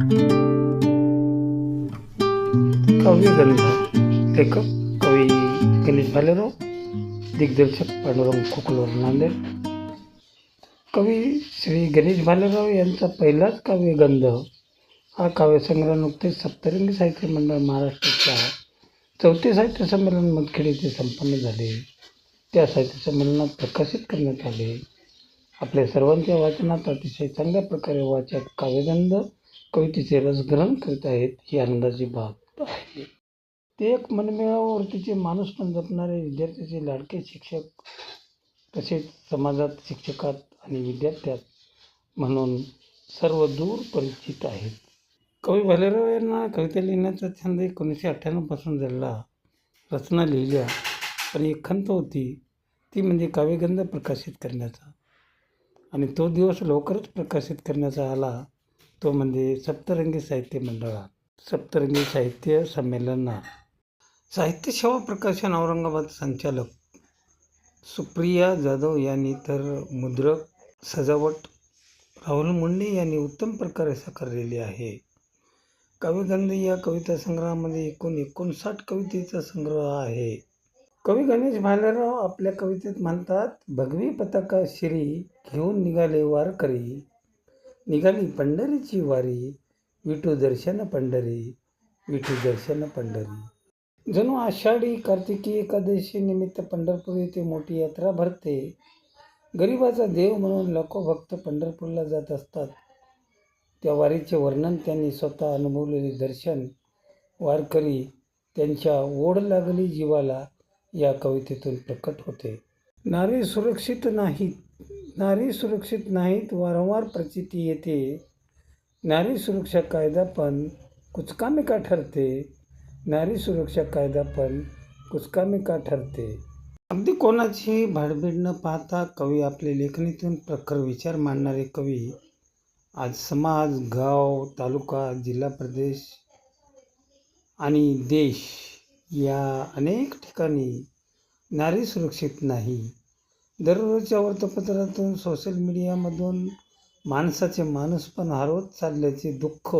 काव्य गंध लेखक कवी गणेश भालेराव दिग्दर्शक पांडुरंग खोकलवर नांदेड. कवी श्री गणेश भालेराव यांचा पहिलाच काव्यगंध हा काव्यसंग्रह नुकतेच सप्तरंगी साहित्य मंडळ महाराष्ट्राच्या चौथे साहित्य संमेलन मतखेड येथे संपन्न झाले. त्या साहित्य संमेलनात प्रकाशित करण्यात आले. आपल्या सर्वांच्या वाचनात अतिशय चांगल्या प्रकारे वाचक काव्यगंध कवितेचे रसग्रहण करीत आहेत ही आनंदाची बाब आहे. ते एक मनमिळावू माणूस पण जपणारे विद्यार्थ्याचे लाडके शिक्षक तसेच समाजात शिक्षकात आणि विद्यार्थ्यात म्हणून सर्व दूर परिचित आहेत. कवी भालेराव यांना कविता लिहिण्याचा छंद एकोणीसशे अठ्ठ्याण्णवपासून झाला रचना लिहिल्या पण एक खंत होती ती म्हणजे काव्यगंध प्रकाशित करण्याचा. आणि तो दिवस लवकरच प्रकाशित करण्याचा आला तो म्हणजे सप्तरंगी साहित्य मंडळात. सप्तरंगी साहित्य संमेलनात. साहित्य सेवा प्रकाशन औरंगाबाद संचालक सुप्रिया जाधव यांनी तर मुद्रक सजावट राहुल मुंडे यांनी उत्तम प्रकारे साकारलेली आहे. कविगंध या कविता संग्रहामध्ये एकूण एकोणसाठ कवितेचा संग्रह आहे. कवी गणेश भालेराव आपल्या कवितेत म्हणतात भगवी पताका शिरी घेऊन निघाले वारकरी निघाली पंढरीची वारी विठू दर्शन पंढरी विठू दर्शन पंढरी. जणू आषाढी कार्तिकी एकादशी निमित्त पंढरपूर येथे मोठी यात्रा भरते. गरिबाचा देव म्हणून लाखो भक्त पंढरपूरला जात असतात. त्या वारीचे वर्णन त्यांनी स्वतः अनुभवलेले दर्शन वारकरी त्यांच्या ओढ लागली जीवाला या कवितेतून प्रकट होते. नारी सुरक्षित नाहीत नारी सुरक्षित नाहीत वारंवार प्रचिती येते. नारी सुरक्षा कायदा पण कुचकामी का ठरते. नारी सुरक्षा कायदा पण कुचकामी का ठरते. अगदी कोणाची भाडबीड न पाहता कवी आपल्या लेखणीतून प्रखर विचार मांडणारे कवी आज समाज गाव तालुका जिल्हा प्रदेश आणि देश या अनेक ठिकाणी नारी सुरक्षित नाही. दररोजच्या वृत्तपत्रातून सोशल मीडियामधून माणसाचे माणूसपण हरवत चालल्याचे दुःख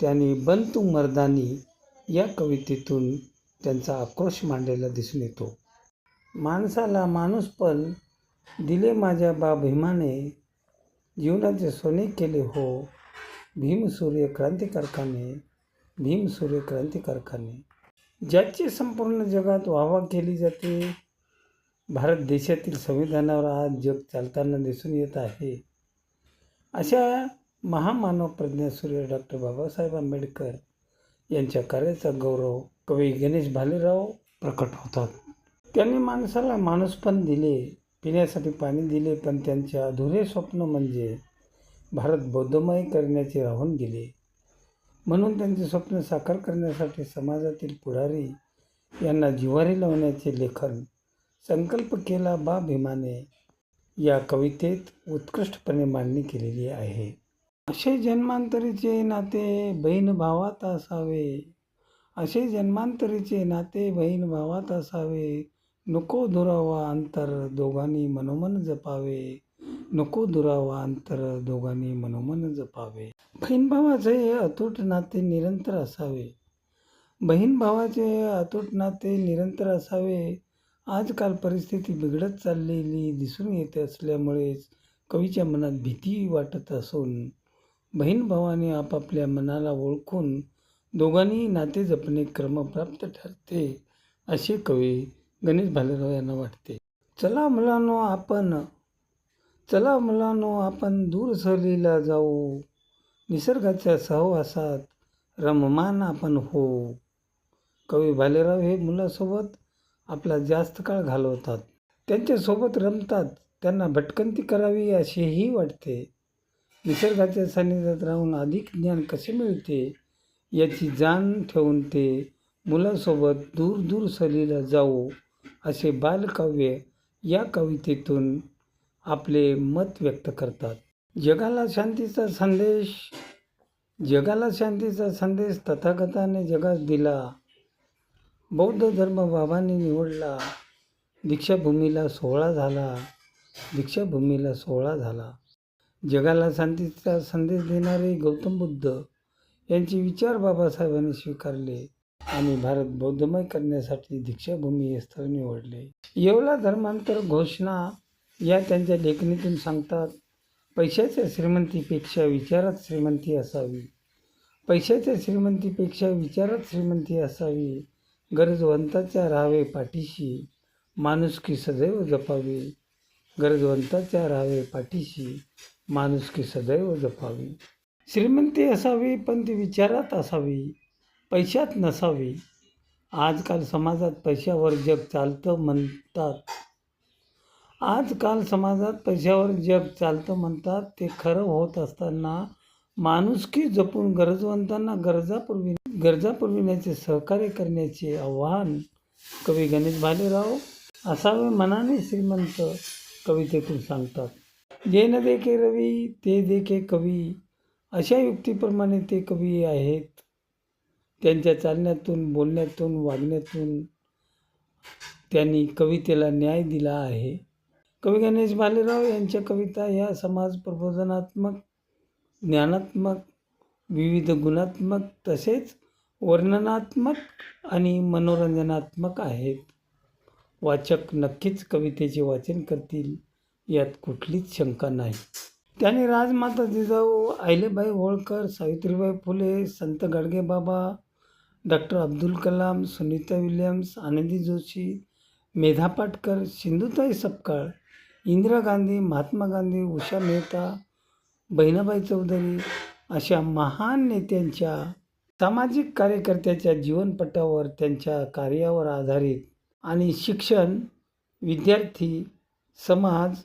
त्यांनी बंतू मर्दानी या कवितेतून त्यांचा आक्रोश मांडलेला दिसून येतो. माणसाला माणूसपण दिले माझ्या बा भीमाने जीवनाचे सोने केले हो भीम क्रांतिकारकाने भीमसूर्य कारखाने भीम कारखाने ज्याची संपूर्ण जगात वाहवा केली जाते भारत देशातील संविधानावर आज जग चालताना दिसून येत आहे. अशा महामानव प्रज्ञासूर्य डॉक्टर बाबासाहेब आंबेडकर यांच्या कार्याचा गौरव कवी गणेश भालेराव प्रकट होतात. त्यांनी माणसाला माणूसपण दिले पिण्यासाठी पाणी दिले पण त्यांचे अधुरे स्वप्न म्हणजे भारत बौद्धमय करण्याचे राहून गेले. म्हणून त्यांचे स्वप्न साकार करण्यासाठी समाजातील पुढारी यांना जिव्हारी लावण्याचे लेखन संकल्प केला बा भीमाने. या कवितेत उत्कृष्टपणे मांडणी केलेली आहे. असे जन्मांतरीचे नाते बहीण भावात असावे. असे जन्मांतरीचे नाते बहीण भावात असावे. नको दुरावा अंतर दोघांनी मनोमन जपावे. नको दुरावा अंतर दोघांनी मनोमन जपावे. बहीण भावाचे अतूट नाते निरंतर असावे. बहीण भावाचे अतूट नाते निरंतर असावे. आजकाल परिस्थिती बिघडत चाललेली दिसून येत असल्यामुळेच कवीच्या मनात भीती वाटत असून बहीण भावाने आपापल्या मनाला ओळखून दोघांनी नाते जपणे क्रमप्राप्त ठरते असे कवी गणेश भालेराव यांना वाटते. चला मुलांनो आपण चला मुलांनो आपण दूर सहलीला जाऊ. निसर्गाच्या सहवासात रममान आपण हो कवी भालेराव हे मुलासोबत आपला जास्त काळ घालवतात. त्यांच्यासोबत रमतात. त्यांना भटकंती करावी असेही वाटते. निसर्गाच्या सान्निध्यात राहून अधिक ज्ञान कसे मिळते याची जाण ठेवून ते मुलासोबत दूर दूर सहलीला जाऊ असे बालकाव्य या कवितेतून आपले मत व्यक्त करतात. जगाला शांतीचा संदेश जगाला शांतीचा संदेश तथागताने जगास दिला बौद्ध धर्म बाबांनी निवडला दीक्षाभूमीला सोहळा झाला दीक्षाभूमीला सोहळा झाला. जगाला शांतीचा संदेश देणारे गौतम बुद्ध यांचे विचार बाबासाहेबांनी स्वीकारले आणि भारत बौद्धमय करण्यासाठी दीक्षाभूमी हे स्थळ निवडले. येवला धर्मांतर घोषणा या त्यांच्या लेखणीतून सांगतात पैशाच्या श्रीमंतीपेक्षा विचारात श्रीमंती असावी. पैशाच्या श्रीमंतीपेक्षा विचारात श्रीमंती असावी. गरजवंताच्या राहावे पाठीशी माणुसकी सदैव जपावी. गरजवंताच्या राहावे पाठीशी माणुसकी सदैव जपावी. श्रीमंती असावी पण ती विचारात असावी. पैशात नसावी. आजकाल समाजात पैशावर जग चालतं म्हणतात. आजकाल समाजात पैशावर जग चालतं म्हणतात. ते खरं होत असताना माणुसकी जपून गरजवंतांना गरजा पुरवी गरजा पुरविण्याचे सहकार्य करण्याचे आव्हान कवी गणेश भालेराव असावे मनाने श्रीमंत कवितेतून सांगतात. जे न देखे रवी ते देखे कवी. अशा युक्तीप्रमाणे ते कवी आहेत. त्यांच्या चालण्यातून बोलण्यातून वागण्यातून त्यांनी कवितेला न्याय दिला आहे. कवी गणेश भालेराव यांच्या कविता ह्या समाज प्रबोधनात्मक ज्ञानात्मक विविध गुणात्मक तसेच वर्णनात्मक आणि मनोरंजनात्मक आहेत. वाचक नक्कीच कवितेचे वाचन करतील यात कुठलीच शंका नाही. त्याने राजमाता जिजाऊ आहिलेबाई होळकर सावित्रीबाई फुले संत गाडगेबाबा डॉक्टर अब्दुल कलाम सुनीता विल्यम्स आनंदी जोशी मेधा पाटकर सिंधुताई सपकाळ इंदिरा गांधी महात्मा गांधी उषा मेहता बहिणाबाई चौधरी अशा महान नेत्यांच्या सामाजिक कार्यकर्त्याच्या जीवनपटावर त्यांच्या कार्यावर आधारित आणि शिक्षण विद्यार्थी समाज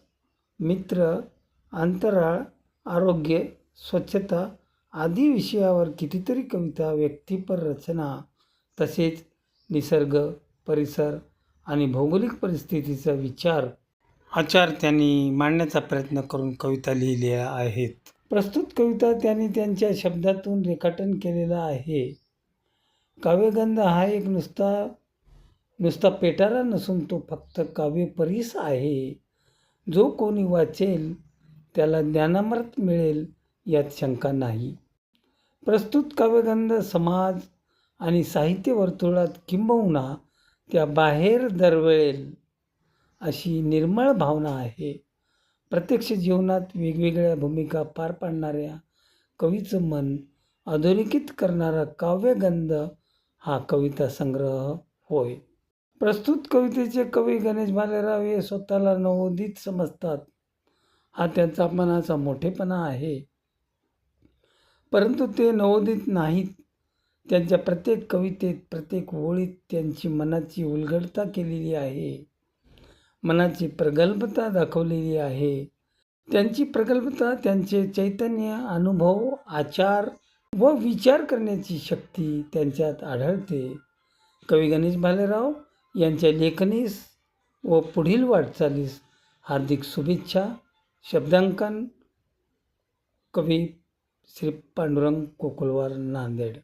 मित्र अंतराळ आरोग्य स्वच्छता आदी विषयावर कितीतरी कविता व्यक्तिपर रचना तसेच निसर्ग परिसर आणि भौगोलिक परिस्थितीचा विचार आचार त्यांनी मांडण्याचा प्रयत्न करून कविता लिहिल्या आहेत. प्रस्तुत कविता त्यांनी त्यांच्या शब्दातून रेखाटन केलेलं आहे. काव्यगंध हा एक नुसता नुसता पेटारा नसून तो फक्त काव्यपरीस आहे. जो कोणी वाचेल त्याला ज्ञानामृत मिळेल यात शंका नाही. प्रस्तुत काव्यगंध समाज आणि साहित्य वर्तुळात किंबहुना त्या बाहेर दरवळेल. अशी निर्मळ भावना आहे. प्रत्यक्ष जीवनात वेगवेगळ्या भूमिका पार पाडणाऱ्या कवीचं मन अधोरेखित करणारा काव्यगंध हा कविता संग्रह होय. प्रस्तुत कवितेचे कवी गणेश भालेराव हे स्वतःला नवोदित समजतात. हा त्यांचा मनाचा मोठेपणा आहे. परंतु ते नवोदित नाहीत. त्यांच्या प्रत्येक कवितेत प्रत्येक ओळीत त्यांची मनाची उलगडता केलेली आहे. मनाची प्रगल्भता दाखवलेली आहे. त्यांची प्रगल्भता त्यांचे चैतन्य अनुभव आचार व विचार करण्याची शक्ती त्यांच्यात आढळते. कवी गणेश भालेराव यांच्या लेखनीस व पुढील वाटचालीस हार्दिक शुभेच्छा. शब्दांकन कवी श्री पांडुरंग कोकुलवार नांदेड.